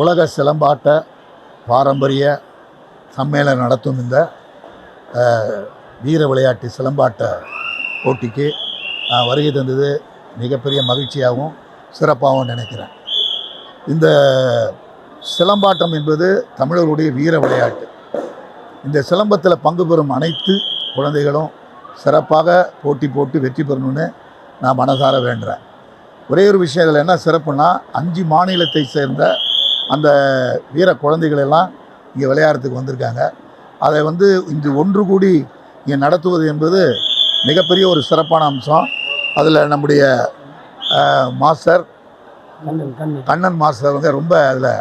உலக சிலம்பாட்ட பாரம்பரிய சம்மேளனம் நடத்தும் இந்த வீர விளையாட்டு சிலம்பாட்ட போட்டிக்கு நான் வருகை தந்தது மிகப்பெரிய மகிழ்ச்சியாகவும் சிறப்பாகவும் நினைக்கிறேன். இந்த சிலம்பாட்டம் என்பது தமிழர்களுடைய வீர விளையாட்டு. இந்த சிலம்பத்தில் பங்கு பெறும் அனைத்து குழந்தைகளும் சிறப்பாக போட்டி போட்டு வெற்றி பெறணும்னு நான் மனசார வேண்டுறேன். ஒரே ஒரு விஷயம் இதில் என்ன சிறப்புனா அஞ்சு மாநிலத்தை சேர்ந்த அந்த வீர குழந்தைகள் எல்லாம் இங்கே விளையாடுறதுக்கு வந்திருக்காங்க. அதை வந்து இங்கு ஒன்று கூடி இங்கே நடத்துவது என்பது மிகப்பெரிய ஒரு சிறப்பான அம்சம். அதில் நம்முடைய மாஸ்டர் கண்ணன் மாஸ்டர் வந்து ரொம்ப அதில்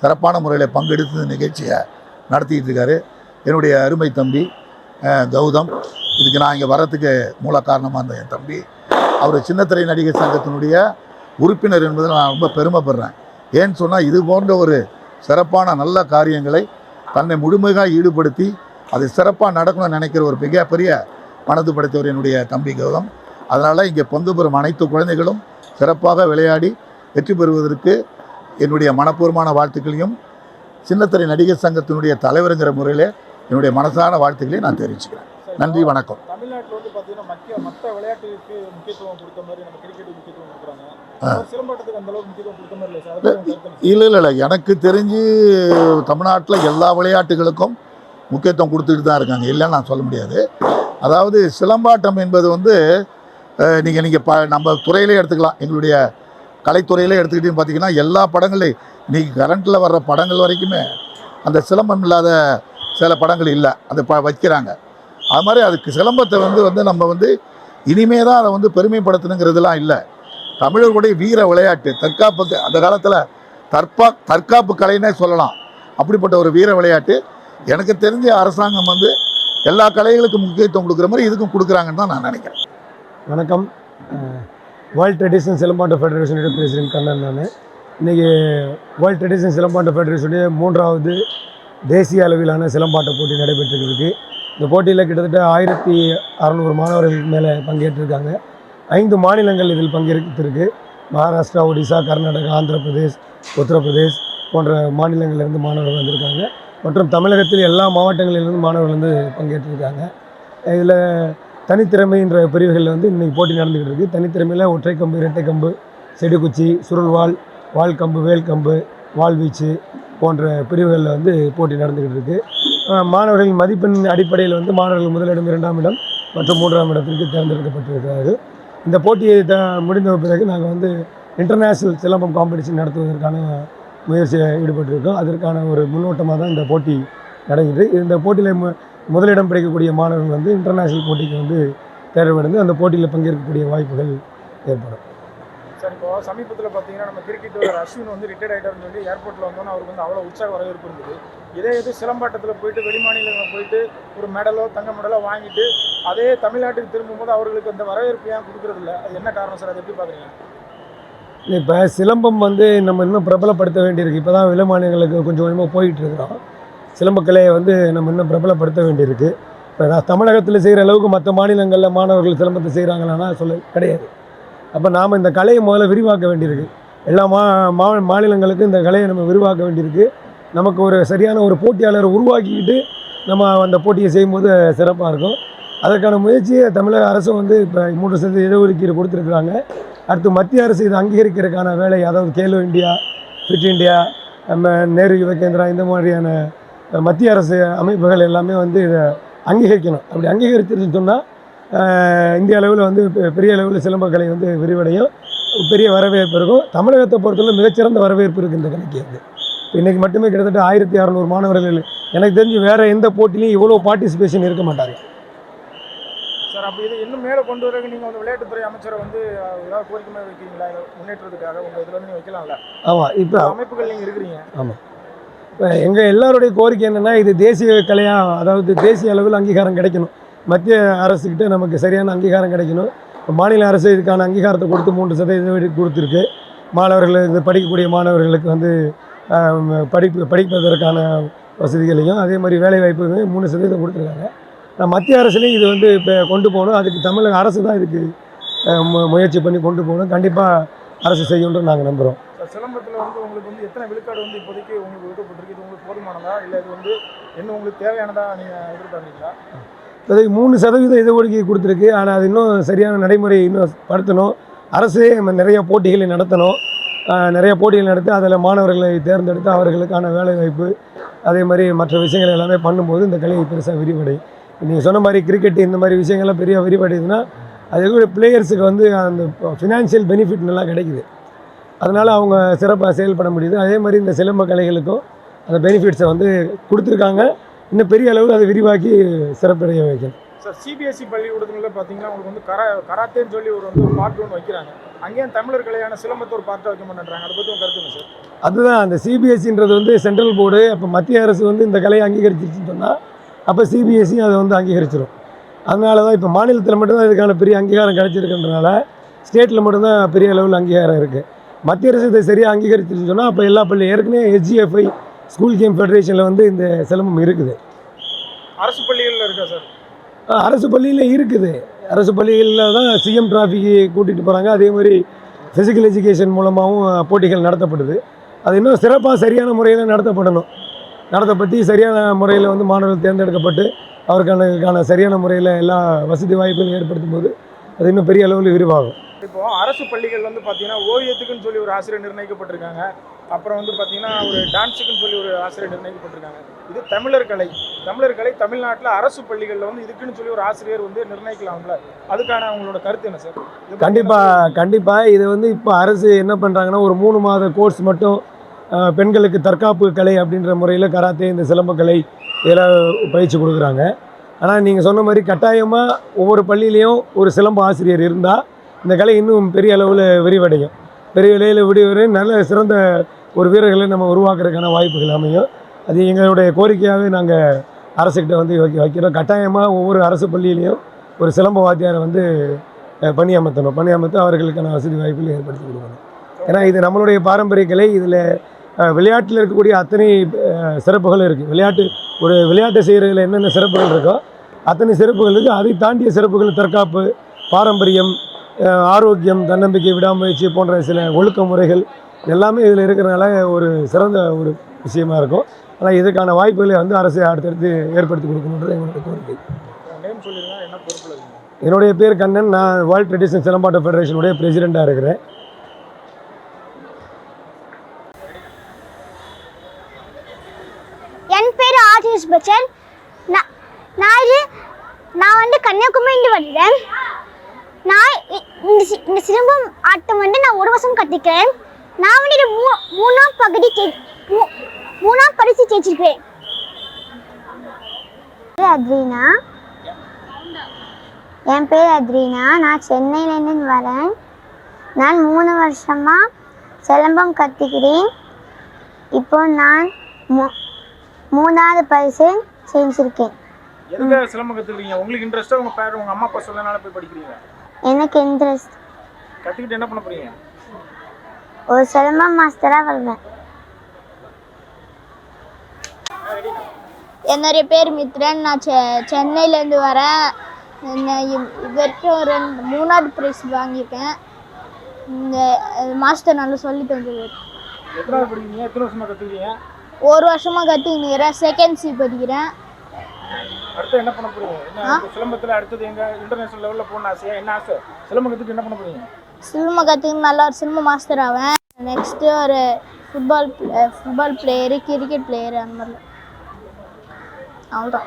சிறப்பான முறையில் பங்கெடுத்து நிகழ்ச்சியை நடத்திக்கிட்டு இருக்காரு. என்னுடைய அருமை தம்பி கௌதம். இதுக்கு நான் இங்கே வர்றதுக்கு மூல காரணமாக இருந்த என் தம்பி. அவர் சின்னத்திரை நடிகர் சங்கத்தினுடைய உறுப்பினர் என்பதில் நான் ரொம்ப பெருமைப்படுறேன். ஏன்னு சொன்னால் இது போன்ற ஒரு சிறப்பான நல்ல காரியங்களை தன்னை முழுமையாக ஈடுபடுத்தி அது சிறப்பாக நடக்கணும்னு நினைக்கிற ஒரு மிகப்பெரிய மனது படைத்தவர் என்னுடைய தம்பி கௌதம். அதனால் இங்கே பங்கு பெறும் அனைத்து குழந்தைகளும் சிறப்பாக விளையாடி வெற்றி பெறுவதற்கு என்னுடைய மனப்பூர்வமான வாழ்த்துக்களையும் சின்னத்திரை நடிகர் சங்கத்தினுடைய தலைவருங்கிற முறையில் என்னுடைய மனசான வாழ்த்துக்களையும் நான் தெரிவிச்சுக்கிறேன். நன்றி வணக்கம். தமிழ்நாட்டில் வந்து பார்த்தீங்கன்னா மற்ற விளையாட்டுக்கு முக்கியத்துவம் கொடுத்த மாதிரி நம்ம கிரிக்கெட்டுக்கு முக்கியத்துவம் கொடுக்குறாங்க. இல்லை இல்லை இல்லை எனக்கு தெரிஞ்சு தமிழ்நாட்டில் எல்லா விளையாட்டுகளுக்கும் முக்கியத்துவம் கொடுத்துட்டு தான் இருக்காங்க. இல்லைன்னு நான் சொல்ல முடியாது. அதாவது சிலம்பாட்டம் என்பது வந்து நீங்கள் நீங்கள் ப நம்ம துறையிலே எடுத்துக்கலாம். எங்களுடைய கலைத்துறையிலே எடுத்துக்கிட்டீங்கன்னு பார்த்தீங்கன்னா எல்லா படங்களையும் இன்றைக்கி கரண்ட்டில் வர்ற படங்கள் வரைக்குமே அந்த சிலம்பம் இல்லாத சில படங்கள் இல்லை. அதை ப வைக்கிறாங்க. அது மாதிரி அதுக்கு சிலம்பத்தை வந்து வந்து நம்ம வந்து இனிமே தான் அதை வந்து பெருமைப்படுத்தணுங்கிறதுலாம் இல்லை. தமிழர்களுடைய வீர விளையாட்டு தற்காப்புக்கு அந்த காலத்தில் தற்பா தற்காப்பு கலைன்னே சொல்லலாம். அப்படிப்பட்ட ஒரு வீர விளையாட்டு. எனக்கு தெரிஞ்ச அரசாங்கம் வந்து எல்லா கலைகளுக்கும் முக்கியத்துவம் கொடுக்குற மாதிரி இதுக்கும் கொடுக்குறாங்கன்னு தான் நான் நினைக்கிறேன். வணக்கம். வேர்ல்ட் ட்ரெடிஷன் சிலம்பாண்ட ஃபெடரேஷனுடைய பிரசிடென்ட் கண்ணன் நான். இன்றைக்கி வேர்ல்ட் ட்ரெடிஷன் சிலம்பாண்ட ஃபெடரேஷனுடைய மூன்றாவது தேசிய அளவிலான சிலம்பாட்ட போட்டி நடைபெற்றிருக்கு. இந்த போட்டியில் கிட்டத்தட்ட ஆயிரத்தி அறநூறு மாணவர்களுக்கு மேலே பங்கேற்றிருக்காங்க. ஐந்து மாநிலங்கள் இதில் பங்கேற்றிருக்கு மகாராஷ்டிரா ஒடிசா கர்நாடகா ஆந்திர பிரதேஷ் உத்தரப்பிரதேஷ் போன்ற மாநிலங்களிலிருந்து மாணவர்கள் வந்திருக்காங்க. மற்றும் தமிழகத்தில் எல்லா மாவட்டங்களிலிருந்து மாணவர்கள் வந்து பங்கேற்றிருக்காங்க. இதில் தனித்திறமைன்ற பிரிவுகளில் வந்து இன்றைக்கி போட்டி நடந்துக்கிட்டு இருக்குது தனித்திறமையில் ஒற்றை கம்பு இரட்டை கம்பு செடிக்குச்சி சுருள்வாள் வால் கம்பு வேல்கம்பு வாள்வீச்சு போன்ற பிரிவுகளில் வந்து போட்டி நடந்துக்கிட்டு இருக்குது மாணவர்களின் மதிப்பெண் அடிப்படையில் வந்து மாணவர்கள் முதலிடம் இரண்டாம் இடம் மற்றும் மூன்றாம் இடத்திற்கு தேர்ந்தெடுக்கப்பட்டிருக்கிறார்கள். இந்த போட்டியை த முடிந்த பிறகு நாங்கள் வந்து இன்டர்நேஷ்னல் சிலம்பம் காம்படிஷன் நடத்துவதற்கான முயற்சியை ஈடுபட்டிருக்கோம். அதற்கான ஒரு முன்னோட்டமாக தான் இந்த போட்டி நடக்குது இந்த போட்டியில் மு முதலிடம் பிடிக்கக்கூடிய மாணவர்கள் வந்து இன்டர்நேஷ்னல் போட்டிக்கு வந்து தேர்வடைந்து அந்த போட்டியில் பங்கேற்கக்கூடிய வாய்ப்புகள் ஏற்படும். சார் இப்போ சமீபத்தில் பார்த்தீங்கன்னா நம்ம கிரிக்கெட் அஸ்வின் வந்து ரிட்டையர்ட் ஆகிட்டாருன்னு சொல்லி ஏர்போர்ட்டில் வந்தோன்னே அவருக்கு வந்து அவ்வளோ உற்சாக வரவேற்பு இருந்தது. இதே இது சிலம்பாட்டத்தில் போயிட்டு வெளிமாநிலங்களில் போயிட்டு ஒரு மெடலோ தங்க மெடலோ வாங்கிட்டு அதே தமிழ்நாட்டுக்கு திரும்பும்போது அவர்களுக்கு அந்த வரவேற்பு ஏன் கொடுக்குறது இல்லை அது என்ன காரணம் சார்? அதை எப்படி பார்க்குறீங்க? இப்போ சிலம்பம் வந்து நம்ம இன்னும் பிரபலப்படுத்த வேண்டியிருக்கு. இப்போ தான் விலைமானியங்களுக்கு கொஞ்சம் கொஞ்சமாக போயிட்டு இருக்கிறோம் சிலம்பக்கலையை வந்து நம்ம இன்னும் பிரபலப்படுத்த வேண்டியிருக்கு. இப்போ நான் தமிழகத்தில் செய்கிற அளவுக்கு மற்ற மாநிலங்களில் மாணவர்கள் சிலம்பத்தை செய்கிறாங்களான்னா சொல்ல கிடையாது. அப்போ நாம் இந்த கலையை முதல்ல விரிவாக்க வேண்டியிருக்கு. எல்லா மா மா மாநிலங்களுக்கும் இந்த கலையை நம்ம விரிவாக்க வேண்டியிருக்கு. நமக்கு ஒரு சரியான ஒரு போட்டியாளரை உருவாக்கிக்கிட்டு நம்ம அந்த போட்டியை செய்யும்போது சிறப்பாக இருக்கும். அதற்கான முயற்சியை தமிழக அரசும் வந்து இப்போ மூன்று சதவீத இடஒதுக்கீடு கொடுத்துருக்குறாங்க. அடுத்து மத்திய அரசு இதை அங்கீகரிக்கிறதுக்கான வேலை அதாவது கேலோ இந்தியா ஃபிட் இந்தியா நம்ம நேரு யுவ கேந்திரா இந்த மாதிரியான மத்திய அரசு அமைப்புகள் எல்லாமே வந்து இதை அங்கீகரிக்கணும். அப்படி அங்கீகரிச்சிருச்சுன்னு சொன்னால் இந்திய அளவில் வந்து பெரிய அளவில் சிலம்பக்கலை வந்து விரிவடையும். பெரிய வரவேற்பு இருக்கும். தமிழகத்தை பொறுத்தவரை மிகச்சிறந்த வரவேற்பு இருக்குது இந்த கலைக்கு வந்து இன்றைக்கி மட்டுமே கிட்டத்தட்ட ஆயிரத்தி அறநூறு மாணவர்கள் எனக்கு தெரிஞ்சு வேறு எந்த போட்டிலையும் இவ்வளோ பார்ட்டிசிபேஷன் இருக்க மாட்டாங்க சார் அப்படி இது இன்னும் மேலே கொண்டு வரக்கு நீங்கள் வந்து விளையாட்டுத்துறை அமைச்சரை வந்து ஏதாவது கோரிக்கை மாதிரி வைக்கிறீங்களா? முன்னேற்றத்துக்காக உங்கள் இதில் வந்து நீங்கள் வைக்கலாம்ல? ஆமாம் இப்போ அமைப்புகள் நீங்கள் இருக்கிறீங்க. இப்போ எங்கள் எல்லாருடைய கோரிக்கை என்னென்னா இது தேசிய கலையாக அதாவது தேசிய அளவில் அங்கீகாரம் கிடைக்கணும். மத்திய அரசுக்கிட்ட நமக்கு சரியான அங்கீகாரம் கிடைக்கணும். இப்போ மாநில அரசு இதுக்கான அங்கீகாரத்தை கொடுத்து மூன்று சதவீதம் கொடுத்துருக்கு. மாணவர்கள் இது படிக்கக்கூடிய மாணவர்களுக்கு வந்து படிப்பு படிப்பதற்கான வசதிகளையும் அதே மாதிரி வேலை வாய்ப்புகளையும் மூணு சதவீதம் கொடுத்துருக்காங்க. மத்திய அரசுலேயும் இது வந்து இப்போ கொண்டு போகணும். அதுக்கு தமிழக அரசு தான் இதுக்கு மு- முயற்சி பண்ணி கொண்டு போகணும். கண்டிப்பாக அரசு செய்யும்னு நாங்கள் நம்புகிறோம் சார் சிலம்பத்தில் வந்து உங்களுக்கு வந்து எத்தனை விழுக்காடு வந்து இப்போதைக்கு உங்களுக்கு ஒதுக்கப்பட்டிருக்கு? இது உங்களுக்கு போதுமானதா? இல்லை இது வந்து என்ன உங்களுக்கு தேவையானதா நீங்கள் எதிர்பார்க்குறீங்களா? இப்போதைக்கு மூணு சதவீதம் இதை ஒதுக்கி கொடுத்துருக்கு. ஆனால் அது இன்னும் சரியான நடைமுறை இன்னும் படுத்தணும். அரசே நம்ம நிறைய போட்டிகளை நடத்தணும். நிறைய போட்டிகள் நடத்தி அதில் மாணவர்களை தேர்ந்தெடுத்து அவர்களுக்கான வேலைவாய்ப்பு அதே மாதிரி மற்ற விஷயங்கள் எல்லாமே பண்ணும்போது இந்த கலை பெருசாக விரிவடையும். நீங்கள் சொன்ன மாதிரி கிரிக்கெட் இந்த மாதிரி விஷயங்கள்லாம் பெரிய விரிவடையுதுன்னா அதுக்கு பிளேயர்ஸுக்கு வந்து அந்த ஃபினான்ஷியல் பெனிஃபிட் நல்லா கிடைக்குது. அதனால் அவங்க சிறப்பாக செயல்பட முடியுது. அதே மாதிரி இந்த சிலம்ப கலைகளுக்கும் அந்த பெனிஃபிட்ஸை வந்து கொடுத்துருக்காங்க. இன்னும் பெரிய அளவில் அதை விரிவாக்கி சிறப்படைய வைக்கணும். சார் சிபிஎஸ்சி E பள்ளிக்கூடத்துல பார்த்தீங்கன்னா உங்களுக்கு வந்து கரா கராத்தேன்னு சொல்லி ஒரு வந்து பார்ட் ஒன்று வைக்கிறாங்க. அங்கேயும் தமிழர் கலையான சிலம்பத்தை ஒரு பார்ட்டாக வைக்க மாட்டேன்றாங்க. அதை பற்றி உங்க கருத்து என்ன சார்? அதுதான் அந்த சிபிஎஸ்சின்றது வந்து சென்ட்ரல் போர்டு அப்போ மத்திய அரசு வந்து இந்த கலையை அங்கீகரிச்சிருச்சுன்னு சொன்னால் அப்போ சிபிஎஸ்சி அதை வந்து அங்கீகரிச்சிடும் அதனால தான் இப்போ மாநிலத்தில் மட்டும்தான் இதுக்கான பெரிய அங்கீகாரம் கிடைச்சிருக்குன்றனால ஸ்டேட்டில் மட்டும்தான் பெரிய அளவில் அங்கீகாரம் இருக்குது மத்திய அரசு இதை சரியாக அங்கீகரிச்சிருச்சுன்னு சொன்னால் அப்போ எல்லா பள்ளி ஏற்கனவே எஸ்ஜிஎஃப்ஐ ஸ்கூல் கேம் ஃபெடரேஷனில் வந்து இந்த சிலம்பம் இருக்குது. அரசு பள்ளிகளில் இருக்கா சார்? அரசு பள்ளியில் இருக்குது. அரசு பள்ளிகளில் தான் சிஎம் டிராஃபிக்கு கூட்டிகிட்டு போகிறாங்க அதே மாதிரி ஃபிசிக்கல் எஜுகேஷன் மூலமாகவும் போட்டிகள் நடத்தப்படுது. அது இன்னும் சிறப்பாக சரியான முறையில் நடத்தப்படணும். நடத்தப்பட்டு சரியான முறையில் வந்து மாணவர்கள் தேர்ந்தெடுக்கப்பட்டு அவருக்கான சரியான முறையில் எல்லா வசதி வாய்ப்புகளும் ஏற்படுத்தும் போது அது இன்னும் பெரிய அளவில் விரிவாகும். இப்போ அரசு பள்ளிகள் வந்து பார்த்தீங்கன்னா ஓவியத்துக்குன்னு சொல்லி ஒரு ஆசிரியர் நிர்ணயிக்கப்பட்டிருக்காங்க. அப்புறம் வந்து பார்த்தீங்கன்னா ஒரு டான்ஸுக்குன்னு சொல்லி ஒரு ஆசிரியர் நிர்ணயிக்கப்பட்டிருக்காங்க. இது தமிழர் கலை. தமிழர் கலை தமிழ்நாட்டில் அரசு பள்ளிகளில் வந்து இதுக்குன்னு சொல்லி ஒரு ஆசிரியர் வந்து நிர்ணயிக்கலாம்ல. அதுக்கான அவங்களோட கருத்து என்ன சார்? கண்டிப்பாக கண்டிப்பாக இது வந்து இப்போ அரசு என்ன பண்ணுறாங்கன்னா ஒரு மூணு மாத கோர்ஸ் மட்டும் பெண்களுக்கு தற்காப்பு கலை அப்படின்ற முறையில் கராத்தே இந்த சிலம்பக்கலை இதெல்லாம் பயிற்சி கொடுக்குறாங்க. ஆனால் நீங்கள் சொன்ன மாதிரி கட்டாயமாக ஒவ்வொரு பள்ளியிலையும் ஒரு சிலம்ப ஆசிரியர் இருந்தால் இந்த கலை இன்னும் பெரிய அளவில் விரிவடையும். பெரிய விலையில் விரிவடையும். நல்ல சிறந்த ஒரு வீரர்களை நம்ம உருவாக்குறதுக்கான வாய்ப்புகள் அமையும். அது எங்களுடைய கோரிக்கையாகவே நாங்கள் அரசுக்கிட்ட வந்து வைக்க வைக்கிறோம். கட்டாயமாக ஒவ்வொரு அரசு பள்ளியிலையும் ஒரு சிலம்ப வாத்தியாரை வந்து பணியமர்த்தணும் பணியமர்த்து அவர்களுக்கான வசதி வாய்ப்புகளை ஏற்படுத்தி கொடுக்கணும். ஏன்னா இது நம்மளுடைய பாரம்பரிய கலை. இதில் விளையாட்டில் இருக்கக்கூடிய அத்தனை சிறப்புகள் இருக்குது விளையாட்டு ஒரு விளையாட்டை செய்கிறதுல என்னென்ன சிறப்புகள் இருக்கோ அத்தனை சிறப்புகள் இருக்குது அதை தாண்டிய சிறப்புகள் தற்காப்பு பாரம்பரியம் ஆரோக்கியம் தன்னம்பிக்கை விடாமுயற்சி போன்ற சில ஒழுக்க முறைகள் எல்லாமே இதில் இருக்கிறனால ஒரு சிறந்த ஒரு விஷயமா இருக்கும். ஆனால் இதுக்கான வாய்ப்புகளை வந்து அரசு அடுத்தடுத்து ஏற்படுத்தி கொடுக்கணுன்றது எங்களுடைய கோரிக்கை. என்னுடைய பேர் கண்ணன். நான் வேர்ல்ட் ட்ரெடிஷன் சிலம்பாட்ட ஃபெடரேஷனுடைய பிரசிடெண்ட்டாக இருக்கிறேன் என் பேர் பச்சன் நான் நான் இது நான் வந்து கன்னியாகுமரிந்து வந்தேன். நான் இந்த சி- இந்த சிலம்பம் ஆட்டம் வந்து நான் ஒரு வருஷம் கற்றுக்கிறேன் நான் வந்து இது மூ மூணாம் பகுதி ஜெயி- மூ- மூணாம் பரிசு ஜெயிச்சிருக்கிறேன். அத்ரீனா. என் பேர் அத்ரீனா. நான் சென்னையிலேருந்து வரேன். நான் மூணு வருஷமாக சிலம்பம் கற்றுக்கிறேன் இப்போ நான் மு மூணாவது பரிசு செஞ்சுருக்கேன். எதுக்காக உங்களுக்கு இன்ட்ரெஸ்ட்டாக உங்கள் பேர் உங்கள் அம்மா அப்பா சொல்லனால போய் படிக்கிறீங்க? எனக்கு இன்ட்ரெஸ்ட் கற்றுக்கிட்டு என்ன பண்ண போறீங்க? ஒரு சிலம்பம் மாஸ்டராக வருவேன். என்னுடைய பேர் மித்ரன். நான் செ சென்னையிலேருந்து வரேன். நான் இது வரைக்கும் ரெண்டு மூணாவது ப்ரைஸ் வாங்கியிருக்கேன். இந்த மாஸ்டர் நல்லா சொல்லி படிக்கிறீங்க? எத்தனை வருஷமாக கற்றுக்கிறீங்க ஒரு வருஷமாக கற்றுக்கிறேன் செகண்ட் சி படிக்கிறேன். அடுத்து என்ன பண்ண போறீங்க? என்ன சிலம்பத்தில் அடுத்தது எங்க இன்டர்நேஷனல் லெவலில் போகணும் ஆசையா? என்ன ஆசை? சிலம்பம் கற்றுட்டு என்ன பண்ண போறீங்க? சிலம்ப கற்றுக்கு நல்லா ஒரு சிலம்ப மாஸ்டர் ஆவேன். நெக்ஸ்ட்டு ஒரு football football player cricket player அந்த மாதிரிலாம். அவ்வளோதான்